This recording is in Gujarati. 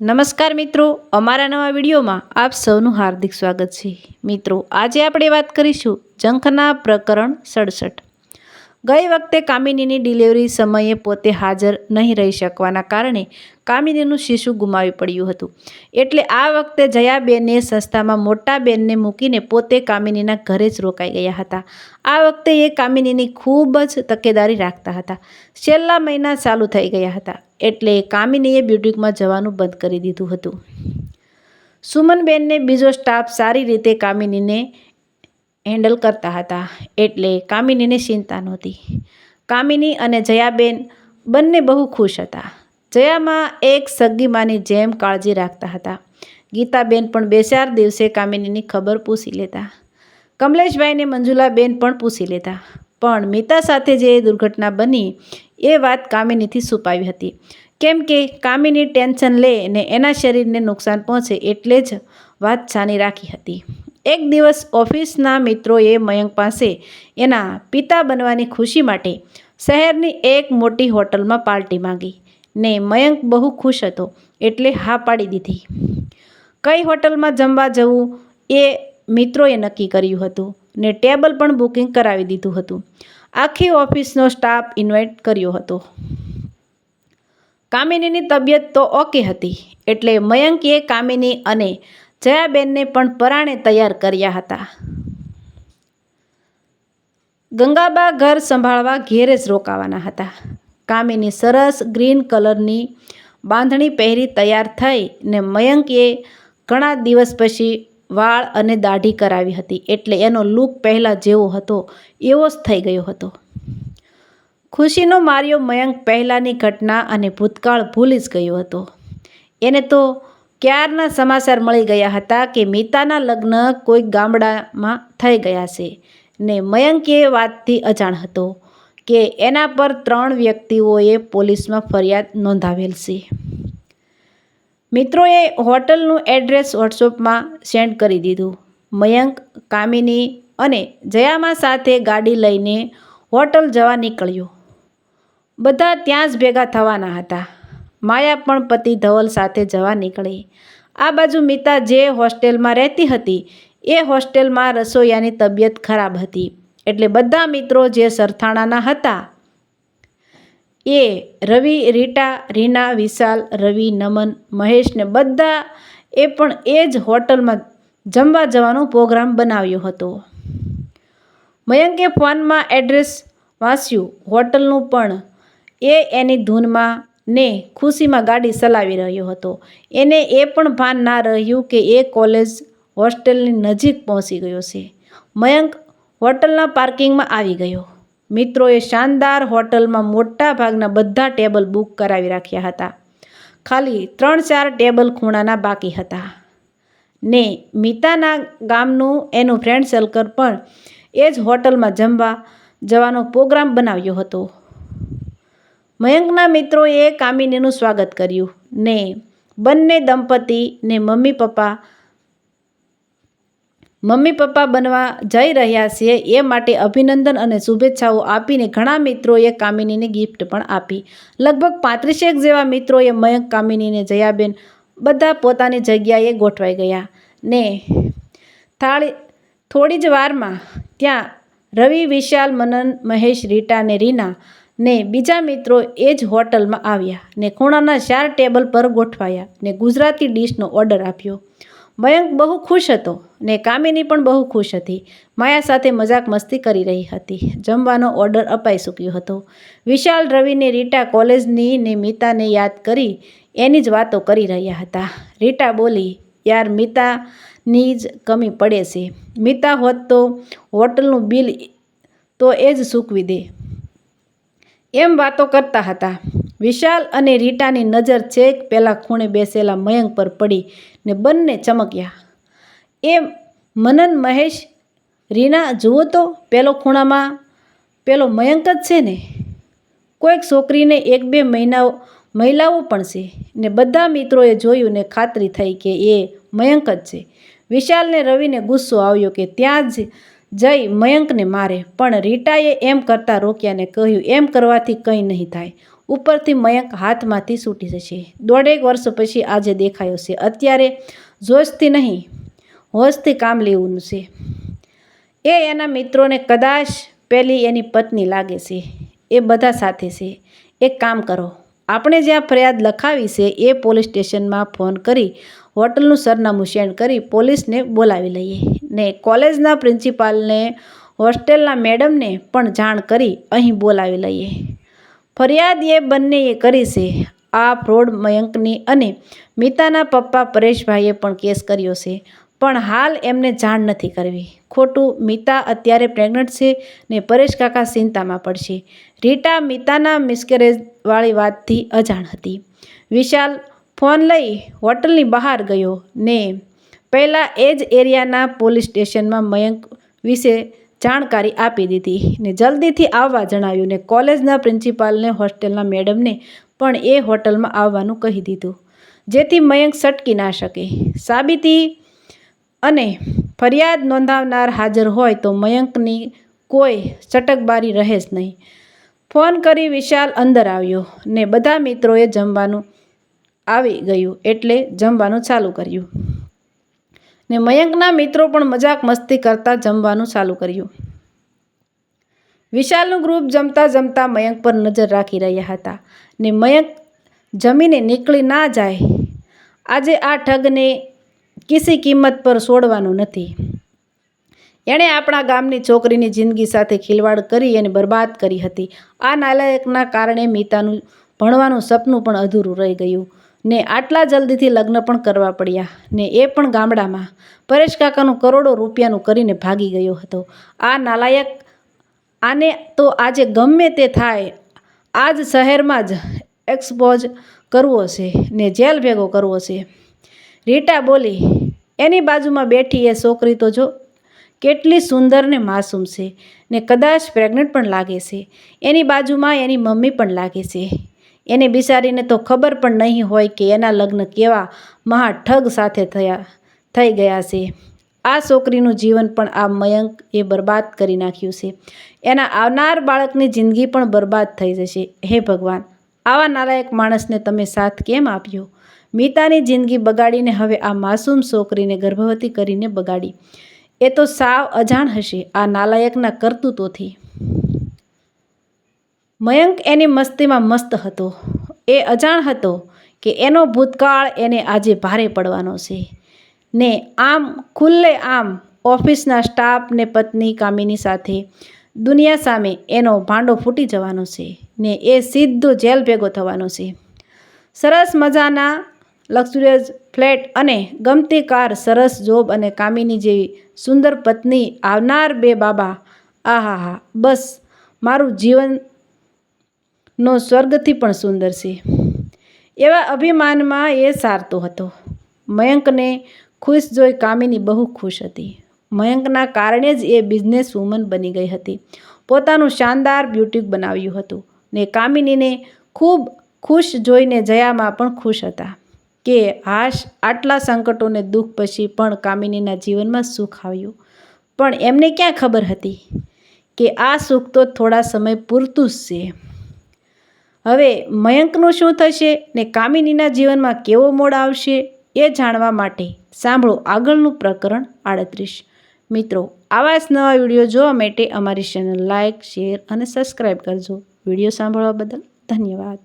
નમસ્કાર મિત્રો, અમારા નવા વિડીયોમાં આપ સૌનું હાર્દિક સ્વાગત છે. મિત્રો, આજે આપણે વાત કરીશું જંખના પ્રકરણ સડસઠ. ગઈ વખતે કામિનીની ડિલિવરી સમયે પોતે હાજર નહીં રહી શકવાના કારણે કામિનીનું શિશુ ગુમાવી પડ્યું હતું. એટલે આ વખતે જયાબેને સંસ્થામાં મોટા બેનને મૂકીને પોતે કામિનીના ઘરે જ રોકાઈ ગયા હતા. આ વખતે એ કામિનીની ખૂબ જ તકેદારી રાખતા હતા. છેલ્લા મહિના ચાલુ થઈ ગયા હતા. એટલે કામિનીએ બ્યુટિકમાં જવાનું બંધ કરી દીધું હતું. સુમનબેનને બીજો સ્ટાફ સારી રીતે કામિનીને હેન્ડલ કરતા હતા એટલે કામિનીને ચિંતા નહોતી. કામિની અને જયાબેન બંને બહુ ખુશ હતા. જયામાં એક સગીમાની જેમ કાળજી રાખતા હતા. ગીતાબેન પણ બે ચાર દિવસે કામિનીની ખબર પૂછી લેતા. કમલેશભાઈને મંજુલાબેન પણ પૂછી લેતા. પણ મીતા સાથે જે દુર્ઘટના બની એ વાત કામિનીથી છુપાવી હતી. કેમ કે કામિની ટેન્શન લે ને એના શરીરને નુકસાન પહોંચે એટલે જ વાત છાની રાખી હતી. એક દિવસ ઓફિસના મિત્રોએ મયંક પાસે એના પિતા બનવાની ખુશી માટે શહેરની એક મોટી હોટલમાં પાર્ટી માંગી ને મયંક બહુ ખુશ હતો એટલે હા પાડી દીધી. કઈ હોટલમાં જમવા જવું એ મિત્રોએ નક્કી કર્યું હતું ને ટેબલ પણ બુકિંગ કરાવી દીધું હતું. આખી ઓફિસનો સ્ટાફ ઇન્વાઇટ કર્યો હતો. કામિનીની તબિયત તો ઓકે હતી એટલે મયંકે કામિની અને જયાબેનને પણ પરાણે તૈયાર કર્યા હતા. ગંગાબા ઘર સંભાળવા ઘેરે જ રોકાવાના હતા. કામિની સરસ ગ્રીન કલરની બાંધણી પહેરી તૈયાર થઈ ને મયંકે ઘણા દિવસ પછી વાળ અને દાઢી કરાવી હતી એટલે એનો લુક પહેલાં જેવો હતો, એવો જ થઈ ગયો હતો. ખુશીનો માર્યો મયંક પહેલાંની ઘટના અને ભૂતકાળ ભૂલી જ ગયો હતો. એને તો ક્યારના સમાચાર મળી ગયા હતા કે મીતાના લગ્ન કોઈ ગામડામાં થઈ ગયા છે ને મયંક એ વાતથી અજાણ હતો કે એના પર ત્રણ વ્યક્તિઓએ પોલીસમાં ફરિયાદ નોંધાવેલ છે. મિત્રોએ હોટલનું એડ્રેસ વોટ્સઅપમાં સેન્ડ કરી દીધું. મયંક, કામિની અને જયામા સાથે ગાડી લઈને હોટલ જવા નીકળ્યો. બધા ત્યાં જ ભેગા થવાના હતા. માયા પણ પતિ ધવલ સાથે જવા નીકળી. આ બાજુ મિતા જે હોસ્ટેલમાં રહેતી હતી, એ હોસ્ટેલમાં રસોઈયાની તબિયત ખરાબ હતી. એટલે બધા મિત્રો જે સરથાણાના હતા, એ રવિ, રીટા, રીના, વિશાલ, રવિ, નમન મહેશને બધા એ પણ એ જ હોટલમાં જમવા જવાનો પ્રોગ્રામ બનાવ્યો હતો. મયંકે ફોનમાં એડ્રેસ વાંચ્યું હોટલનું પણ એ એની ધૂનમાં ને ખુશીમાં ગાડી ચલાવી રહ્યો હતો. એને એ પણ ભાન ના રહ્યું કે એ કોલેજ હોસ્ટેલની નજીક પહોંચી ગયો છે. મયંક હોટલના પાર્કિંગમાં આવી ગયો. મિત્રોએ શાનદાર હોટલમાં મોટા ભાગના બધા ટેબલ બુક કરાવી રાખ્યા હતા. ખાલી ત્રણ ચાર ટેબલ ખૂણાના બાકી હતા. ને મિતાના ગામનું એનું ફ્રેન્ડ સર્કલ પણ એ જ હોટલમાં જમવા જવાનો પ્રોગ્રામ બનાવ્યો હતો. મયંકના મિત્રોએ કામિનીનું સ્વાગત કર્યું. ને બંને દંપતી ને મમ્મી પપ્પા મમ્મી પપ્પા બનવા જઈ રહ્યા છે એ માટે અભિનંદન અને શુભેચ્છાઓ આપીને ઘણા મિત્રોએ કામિનીને ગિફ્ટ પણ આપી. લગભગ પાંત્રીસેક જેવા મિત્રોએ મયંક, કામિનીને જયાબેન બધા પોતાની જગ્યાએ ગોઠવાઈ ગયા. ને થાળી, થોડી જ વારમાં ત્યાં રવિ, વિશાલ, મનન, મહેશ, રીટા ને રીના ને બીજા મિત્રો એ જ હોટલમાં આવ્યા ને ખૂણાના ચાર ટેબલ પર ગોઠવાયા ને ગુજરાતી ડીશનો ઓર્ડર આપ્યો. મયંક બહુ ખુશ હતો ને કામિની પણ બહુ ખુશ હતી. માયા સાથે મજાક મસ્તી કરી રહી હતી. જમવાનો ઓર્ડર અપાઈ ચૂક્યો હતો. વિશાલ રવિને રીટા કોલેજની ને મિતાને યાદ કરી એની જ વાતો કરી રહ્યા હતા. રીટા બોલી, યાર, મિતાની જ કમી પડે છે. મિતા હોત તો હોટલનું બિલ તો એ જ સૂકવી દે. એમ વાતો કરતા હતા. વિશાલ અને રીટાની નજર છેક પહેલાં ખૂણે બેસેલા મયંક પર પડી ને બંને ચમક્યા. એમ, મનન મહેશ, રીના, જુઓ તો, પેલો ખૂણામાં પેલો મયંક જ છે ને? કોઈક છોકરીને એક બે મહિનાઓ, મહિલાઓ પણ છે ને બધા મિત્રોએ જોયું ને ખાતરી થઈ કે એ મયંક જ છે. વિશાલને રવિને ગુસ્સો આવ્યો કે ત્યાં જ જઈ મયંકને મારે. પણ રીટાએ એમ કરતાં રોક્યાને કહ્યું, એમ કરવાથી કંઈ નહીં થાય. ઉપરથી મયંક હાથમાંથી છૂટી જશે. દોઢેક વર્ષ પછી આજે દેખાયો છે. અત્યારે જોશથી નહીં, હોશથી કામ લેવું છે. એ એના મિત્રોને કદાચ પેલી એની પત્ની લાગે છે. એ બધા સાથે છે. એક કામ કરો. આપણે જ્યાં ફરિયાદ લખાવી છે, એ પોલીસ સ્ટેશનમાં ફોન કરી હોટલનું સરનામું સેન્ડ કરી પોલીસને બોલાવી લઈએ. ને કોલેજના પ્રિન્સિપાલને, હોસ્ટેલના મેડમને પણ જાણ કરી અહીં બોલાવી લઈએ. ફરિયાદ એ બંનેએ કરી છે. આ ફ્રોડ મયંકની અને મિતાના પપ્પા પરેશભાઈએ પણ કેસ કર્યો છે. પણ હાલ એમને જાણ નથી કરવી. ખોટું મિતા અત્યારે પ્રેગ્નન્ટ છે ને પરેશ કાકા ચિંતામાં પડશે. રીટા મિતાના મિસકેરેજવાળી વાતથી અજાણ હતી. વિશાલ ફોન લઈ હોટલની બહાર ગયો ને પહેલાં એ જ એરિયાના પોલીસ સ્ટેશનમાં મયંક વિશે જાણકારી આપી દીધી ને જલ્દીથી આવવા જણાવ્યું ને કોલેજના પ્રિન્સિપાલને, હોસ્ટેલના મેડમને પણ એ હોટલમાં આવવાનું કહી દીધું, જેથી મયંક સટકી ના શકે. સાબિતી અને ફરિયાદ નોંધાવનાર હાજર હોય તો મયંકની કોઈ ચટકબારી રહે જ નહીં. ફોન કરી વિશાલ અંદર આવ્યો ને બધા મિત્રોએ જમવાનું આવી ગયું એટલે જમવાનું ચાલુ કર્યું. ને મયંકના મિત્રો પણ મજાક મસ્તી કરતા જમવાનું ચાલુ કર્યું. વિશાલનું ગ્રુપ જમતા જમતા મયંક પર નજર રાખી રહ્યા હતા ને મયંક જમીને નીકળી ના જાય. આજે આ ઠગને કિસી કિંમત પર છોડવાનું નથી. એણે આપણા ગામની છોકરીની જિંદગી સાથે ખિલવાડ કરી અને બરબાદ કરી હતી. આ નાલાયકના કારણે મીતાનું ભણવાનું સપનું પણ અધૂરું રહી ગયું. ને આટલા જલ્દીથી લગ્ન પણ કરવા પડ્યા ને એ પણ ગામડામાં. પરેશ કાકાનું કરોડો રૂપિયાનું કરીને ભાગી ગયો હતો. આ નાલાયક, આને તો આજે ગમે તે થાય આ જ શહેરમાં જ એક્સપોઝ કરવો છે ને જેલ ભેગો કરવો છે રીટા બોલી, એની બાજુમાં બેઠી એ છોકરી તો જો, કેટલી સુંદર ને માસૂમ છે ને કદાચ પ્રેગ્નન્ટ પણ લાગે છે. એની બાજુમાં એની મમ્મી પણ લાગે છે. એને બિચારીને તો ખબર પણ નહીં હોય કે એના લગ્ન કેવા મહા ઠગ સાથે થયા, થઈ ગયા છે. આ છોકરીનું જીવન પણ આ મયંક એ બરબાદ કરી નાખ્યું છે. એના આવનાર બાળકની જિંદગી પણ બરબાદ થઈ જશે. હે ભગવાન, આવા નાલાયક માણસને તમે સાથ કેમ આપ્યો? મીતાની જિંદગી બગાડીને હવે આ માસૂમ છોકરીને ગર્ભવતી કરીને બગાડી. એ તો સાવ અજાણ હશે આ નાલાયકના કરતૂતોથી. મયંક એની મસ્તીમાં મસ્ત હતો. એ અજાણ હતો કે એનો ભૂતકાળ એને આજે ભારે પડવાનો છે. ને આમ ખુલ્લે આમ ઓફિસના સ્ટાફ ને પત્ની કામિની સાથે દુનિયા સામે એનો ભાંડો ફૂટી જવાનો છે ને એ સીધો જેલ ભેગો થવાનો છે. સરસ મજાના લક્ઝુરિયસ ફ્લેટ અને ગમતી કાર સરસ જોબ અને કામિની જેવી સુંદર પત્ની આવનાર બે બાબા. આહા હા બસ મારું જીવન નો સ્વર્ગથી પણ સુંદર છે. એવા અભિમાનમાં એ સારતો હતો. મયંકને ખુશ જોઈ કામિની બહુ ખુશ હતી. મયંકના કારણે જ એ બિઝનેસ વુમન બની ગઈ હતી. પોતાનું શાનદાર બ્યુટિક બનાવ્યું હતું ને કામિનીને ખૂબ ખુશ જોઈને જયામાં પણ ખુશ હતા કે હાશ આટલા સંકટોને દુઃખ પછી પણ કામિનીના જીવનમાં સુખ આવ્યું. પણ એમને ક્યાં ખબર હતી કે આ સુખ તો થોડા સમય પૂરતું જ છે. હવે મયંકનું શું થશે ને કામિનીના જીવનમાં કેવો મોડ આવશે એ જાણવા માટે સાંભળો આગળનું પ્રકરણ આડત્રીસ. મિત્રો, આવા જ નવા વીડિયો જોવા માટે અમારી ચેનલ લાઇક શેર અને સબસ્ક્રાઈબ કરજો. વીડિયો સાંભળવા બદલ ધન્યવાદ.